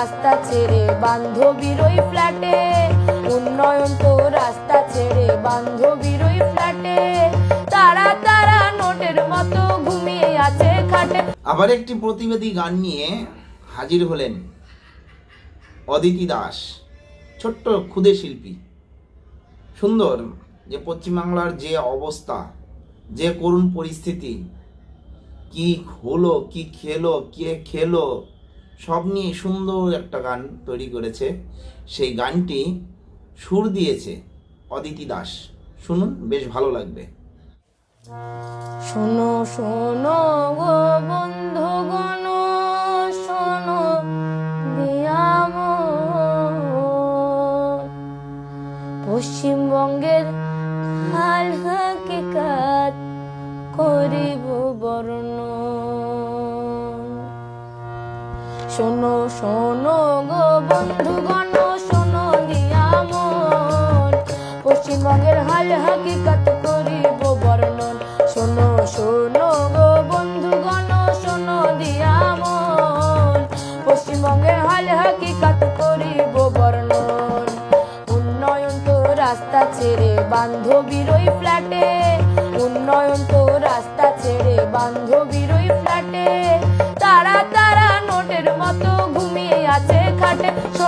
রাস্তা ছেড়ে বান্ধবীর ওই ফ্ল্যাটে। উন্নয়ন তো রাস্তা ছেড়ে বান্ধবীর ওই ফ্ল্যাটে। তারা তারা নোটের মতো ঘুমিয়ে আছে খাটে। আবার একটি প্রতিবাদী গান নিয়ে হাজির হলেন অদিতি দাস, ছোট্ট ক্ষুদে শিল্পী। সুন্দর যে পশ্চিমবাংলার যে অবস্থা, যে করুণ পরিস্থিতি, কি হলো, কি খেলো, কে খেলো সব নিয়ে সুন্দর একটা গান তৈরি করেছে। সেই গানটি সুর দিয়েছে অদিতি দাস। শুনুন, বেশ ভালো লাগবে। শোনো শোনো গো বন্ধু গণ শোনো দিয়াম পশ্চিমবঙ্গের হাল হাকিকাত করিব বর্ণ। শোনো শোনো গো বন্ধুগণ, শোনো দিয়াম পশ্চিমবঙ্গের হাল হাকিকাত করিব বর্ণন। শোনো শোনো গো বন্ধুগণ, শোনো দিয়ামন পশ্চিমবঙ্গের হাল হাকিকাত করিব বর্ণন। উন্নয়ন তো রাস্তা ছেড়ে বান্ধবীর ওই ফ্ল্যাটে। উন্নয়ন তো রাস্তা ছেড়ে বান্ধবীর ওই ফ্ল্যাটে।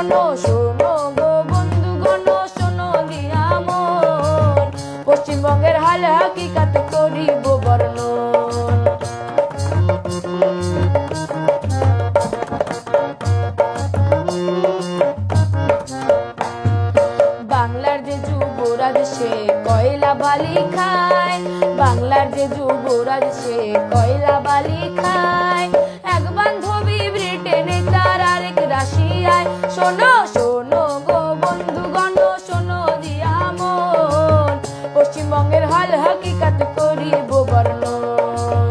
শোনো শোনো গো বন্ধুগণ, শোনো দিয়ামন পশ্চিমবঙ্গের হাল হাকিকাত করিব বর্ণন। বাংলার যে যুবরাজ, সে কয়লা বালি খায়। বাংলার যে যুবরাজ, সে কয়লা বালি খায়। শোনো শোনো গো বন্ধুগণ, শোনো দিয়ামন পশ্চিমবঙ্গের হাল হাকিকাত করিব বর্ণন।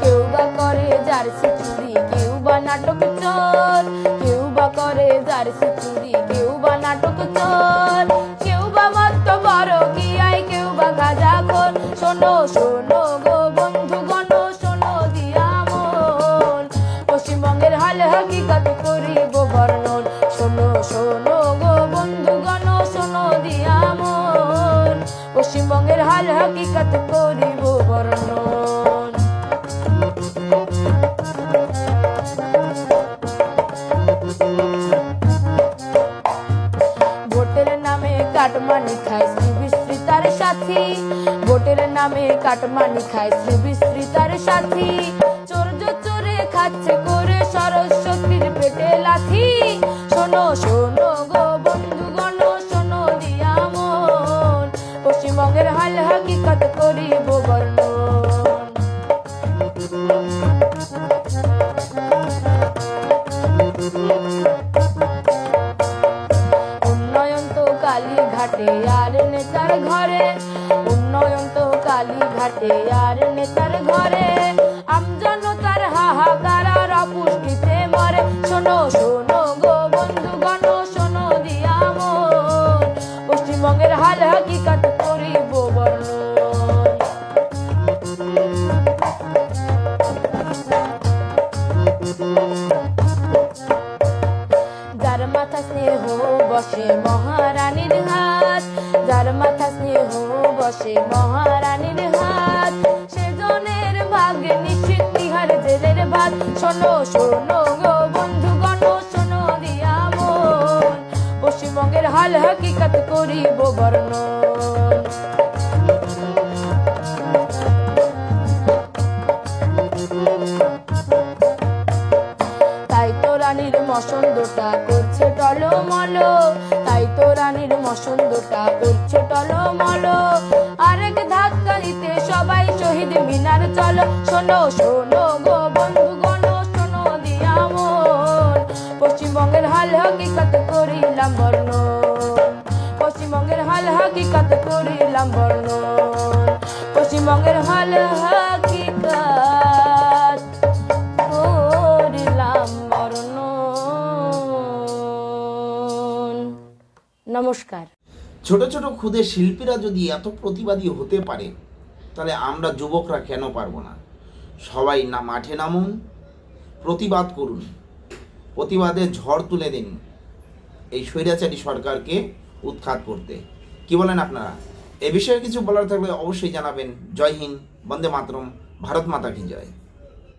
কেউ বা করে জার্সি চুরি বা নাটক চোর। কেউ বা করে জার্সি চুরি, কেউ বা নাটক চোর। শোনো শোনো পশ্চিমবঙ্গের করিব বর্ণন। শোনো শোনো ভোটের নামে কাটমানি খায় শ্রী বিস্ত্রী তার সাথী চোরজ চোরে খাচ্ছে করে সরস্বতীর পেটে লাথি। শোনো শোনো কালীঘাটে আর নেতার ঘরে আমজনতার হাহাকার আর অপুষ্টিতে মরে। শোনো শোনো গো বন্ধুগণ, শোনো দিয়ামন পশ্চিমবঙ্গের হাল হাকিকত করিব বর্ণন। যার বসে মহারানীর হাত। সেজনের ভাগ্যে নিশ্চিত তিহার জেলের ভাত। শোনো শোনো গো বন্ধুগণ, শোনো দিয়ামন পশ্চিমবঙ্গের হাল হাকিকত করিব বর্ণন। তাই তো রানীর মসন্দটা করছে টলমল। তাই তো রানীর মসন্দটা করছে টলমল। আরেক ধাক্কা দিতে সবাই শহীদ মিনার চলো। শোনো শোনো গো বন্ধুগণ, শোনো দিয়ামন পশ্চিমবঙ্গের হাল হকিকত করিলাম বর্ণ। পশ্চিমবঙ্গের হাল হকিকত করিলাম বর্ণন পশ্চিমবঙ্গের হাল নমস্কার। ছোট ছোট ক্ষুদে শিল্পীরা যদি এত প্রতিবাদী হতে পারে, তাহলে আমরা যুবকরা কেন পারব না? সবাই না মাঠে নামুন, প্রতিবাদ করুন, প্রতিবাদে ঝড় তুলে দিন। এই স্বৈরাচারী সরকারকে উৎখাত করতে। কি বলেন আপনারা? এ বিষয়ে কিছু বলার থাকলে অবশ্যই জানাবেন। জয় হিন্দ, বন্দে মাতরম, ভারত মাতা কি জয়।